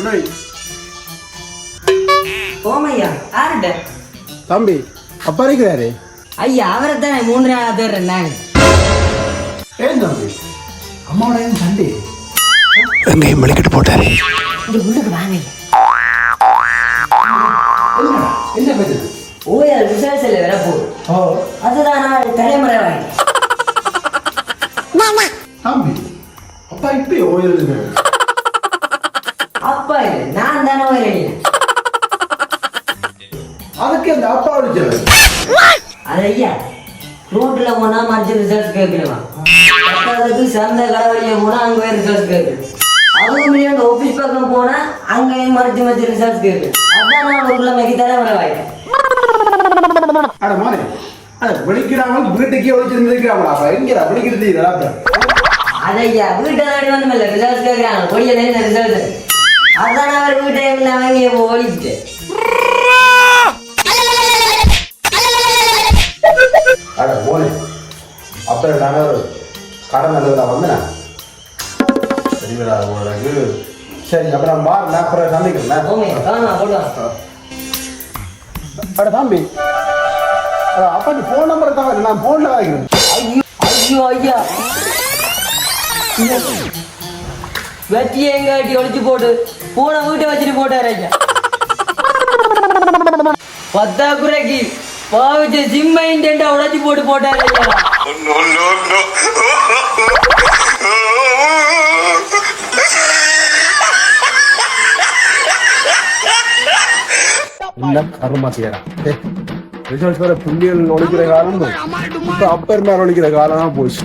அண்ணா ஓமையா யாருட்ட? தம்பி அப்பா இருக்கிறாரு. ஐயா அவரை தானே மூணு நாள் தேடுறேன் நாங்க ஏன் தம்பி? அம்மாவோட ஏன் சண்டே? எங்கேயும் மெழுக்கிட்டு போட்டாரு? இங்க உள்ளுக்கு வாங்க என்ன பிரச்சனை ஓயா வர போகுது ஓ. அதுதான் நான் தலைமுறை வாங்கி. தம்பி அப்பா இப்படி ஓயிருந்து அதுக்கு அந்த அப்பா அடிச்சது அது ஐயா ரோட்ல போனா மஞ்சள் ரிசல்ட் கேட்கலாம் பத்தாவதுக்கு சந்தை கடவழியா போனா அங்க போய் ரிசல்ட் கேட்கணும் அதுவும் இல்லையா ஆபீஸ் பக்கம் போனா அங்கேயும் மறைச்சு மறைச்சு ரிசல்ட் கேட்கணும் அதான் நான் உள்ள மிக தலைமுறை வாங்கிட்டேன் அட மாறி அட வீட்டுக்கே ஒழிச்சிருந்துருக்கிறாங்களா அப்பா எங்கடா விழிக்கிறது இதெல்லாம் அதையா வீட்டை தாடி வந்து ரிசல்ட் கேட்குறாங்க. பொடியில் என்ன ரிசல்ட் அதான் அவர் வீட்டை இல்லாம இங்கே ஓடிச்சு அப்ப நான் ஒரு கடன் நல்லதா வந்தேன்? சரிங்களா உங்களுக்கு சரி அப்புறம் பா நான் அப்புறம் சந்திக்கிறேன். அட தம்பி. அட, அப்பா நீ ஃபோன் நம்பர் தான் நான் ஃபோனில் வாங்கிக்கிறேன் ஐயோ ஐயா வெட்டி எங்காட்டி ஒழிச்சு போட்டு போன வீட்டை வச்சுட்டு போட்டாரு ஐயா. பத்தா குறைக்கு. பாவிச்ச சிம்ம இன்டென்ட்டா உடைச்சு போட்டு போட்டாரு. ரிசல்ட்ஸ் வர புள்ளிகள் காலம் இப்போ அப்பர் மேல ஒழிக்கிற காலம் போச்சு.